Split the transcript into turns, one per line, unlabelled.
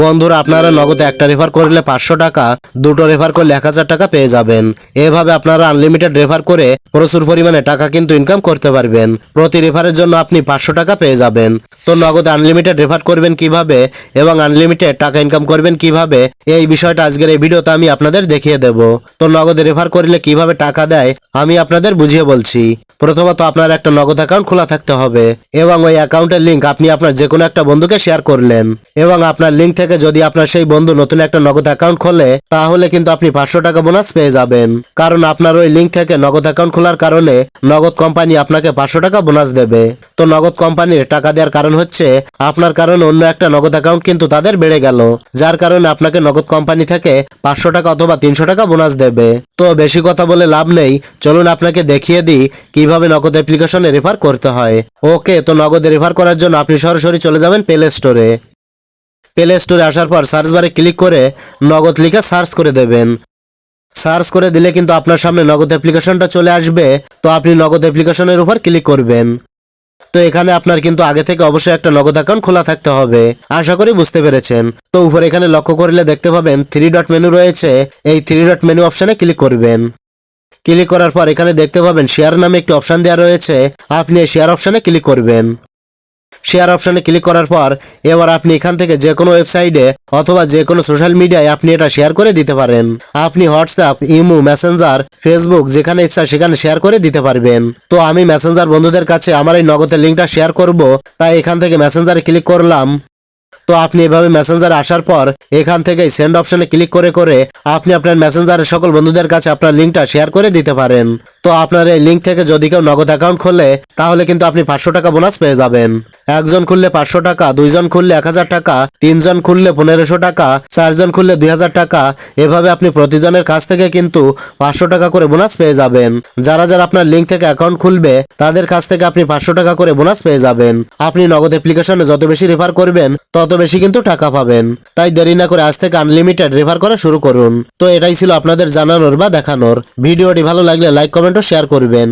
বন্ধুরা, আপনারা নগদে একটা রেফার করলে পাঁচশো টাকা, দুটো রেফার করলে এক হাজার টাকা পেয়ে যাবেন। এভাবে আপনারা আনলিমিটেড রেফার করে প্রচুর পরিমাণে টাকা কিন্তু ইনকাম করতে পারবেন। প্রতি রেফারের জন্য আপনি পাঁচশো টাকা পেয়ে যাবেন। তো নগদে আনলিমিটেড রেফার করবেন কীভাবে এবং আনলিমিটেড টাকা ইনকাম করবেন কীভাবে, এই বিষয়টা আজকের এই ভিডিওতে আমি আপনাদের দেখিয়ে দেব। তো নগদে রেফার করলে কীভাবে টাকা দেয়, আমি আপনাদের বুঝিয়ে বলছি। প্রথমত আপনার একটা নগদ অ্যাকাউন্ট খোলা থাকতে হবে এবং ওই অ্যাকাউন্টের লিঙ্ক আপনি আপনার যে কোনো একটা বন্ধুকে শেয়ার করলেন এবং আপনার লিঙ্ক থেকে যদি আপনার সেই বন্ধু নতুন একটা নগদ অ্যাকাউন্ট খোলে, তাহলে কিন্তু আপনি পাঁচশো টাকা বোনাস পেয়ে যাবেন। কারণ আপনার ওই লিঙ্ক থেকে নগদ অ্যাকাউন্ট খোলার কারণে নগদ কোম্পানি আপনাকে পাঁচশো টাকা বোনাস দেবে। তো নগদ কোম্পানির টাকা দেওয়ার কারণ হচ্ছে, আপনার কারণে অন্য একটা নগদ অ্যাকাউন্ট কিন্তু তাদের বেড়ে গেল। যার কারণে আপনাকে নগদ কোম্পানি থেকে পাঁচশো টাকা অথবা তিনশো টাকা বোনাস দেবে। তো বেশি কথা বলে লাভ নেই, চলুন আপনাকে দেখিয়ে দিই কীভাবে নগদ অ্যাপ্লিকেশনে রেফার করতে হয়। ওকে, তো নগদে রেফার করার জন্য আপনি সরাসরি চলে যাবেন প্লে স্টোরে প্লে স্টোরে আসার পর সার্চ বারে ক্লিক করে নগদ লিখে সার্চ করে দেবেন। সার্চ করে দিলে কিন্তু আপনার সামনে নগদ অ্যাপ্লিকেশনটা চলে আসবে। তো আপনি নগদ অ্যাপ্লিকেশনের উপর ক্লিক করবেন। তো এখানে আপনার কিন্তু আগে থেকে অবশ্যই একটা নগদ অ্যাকাউন্ট খোলা থাকতে হবে। আশা করি বুঝতে পেরেছেন। তো উপরে এখানে লক্ষ্য করলে দেখতে পাবেন থ্রি ডট মেনু রয়েছে। এই থ্রি ডট মেনু অপশানে ক্লিক করবেন। ক্লিক করার পর এখানে দেখতে পাবেন শেয়ার নামে একটি অপশান দেওয়া রয়েছে। আপনি এই শেয়ার অপশানে ক্লিক করবেন। শেয়ার অপশানে ক্লিক করার পর এবার আপনি এখান থেকে যে কোনো ওয়েবসাইটে অথবা যে কোনো সোশ্যাল মিডিয়ায় আপনি এটা শেয়ার করে দিতে পারেন। আপনি হোয়াটসঅ্যাপ ইমো মেসেঞ্জার ফেসবুক যেখানে ইচ্ছা সেখানে শেয়ার করে দিতে পারবেন। তো আমি মেসেঞ্জার বন্ধুদের কাছে আমার এই নগদের লিঙ্কটা শেয়ার করব, তাই এখান থেকে মেসেঞ্জারে ক্লিক করলাম। তো আপনি এভাবে মেসেঞ্জারে আসার পর এখান থেকে সেন্ড অপশনে ক্লিক করে করে আপনি আপনার মেসেঞ্জারের সকল বন্ধুদের কাছে আপনার লিঙ্কটা শেয়ার করে দিতে পারেন। তো আপনার এই লিঙ্ক থেকে যদি কেউ নগদ অ্যাকাউন্ট খোলে তাহলে কিন্তু আপনি পাঁচশো টাকা বোনাস পেয়ে যাবেন। একজন খুললে পাঁচশো টাকা, দুইজন খুললে এক হাজার টাকা, তিনজন খুললে পনেরোশো টাকা, চারজন খুললে দুই হাজার টাকা, এভাবে আপনি প্রতিজনের কাছ থেকে কিন্তু পাঁচশো টাকা করে বোনাস পেয়ে যাবেন। যারা যারা আপনার লিঙ্ক থেকে অ্যাকাউন্ট খুলবে, তাদের কাছ থেকে আপনি পাঁচশো টাকা করে বোনাস পেয়ে যাবেন। আপনি নগদ অ্যাপ্লিকেশনে যত বেশি রেফার করবেন, তত বেশি কিন্তু টাকা পাবেন। তাই দেরি না করে আজ থেকে আনলিমিটেড রেফার করা শুরু করুন। তো এটাই ছিল আপনাদের জানানোর বা দেখানোর। ভিডিওটি ভালো লাগলে লাইক কমেন্ট ও শেয়ার করবেন।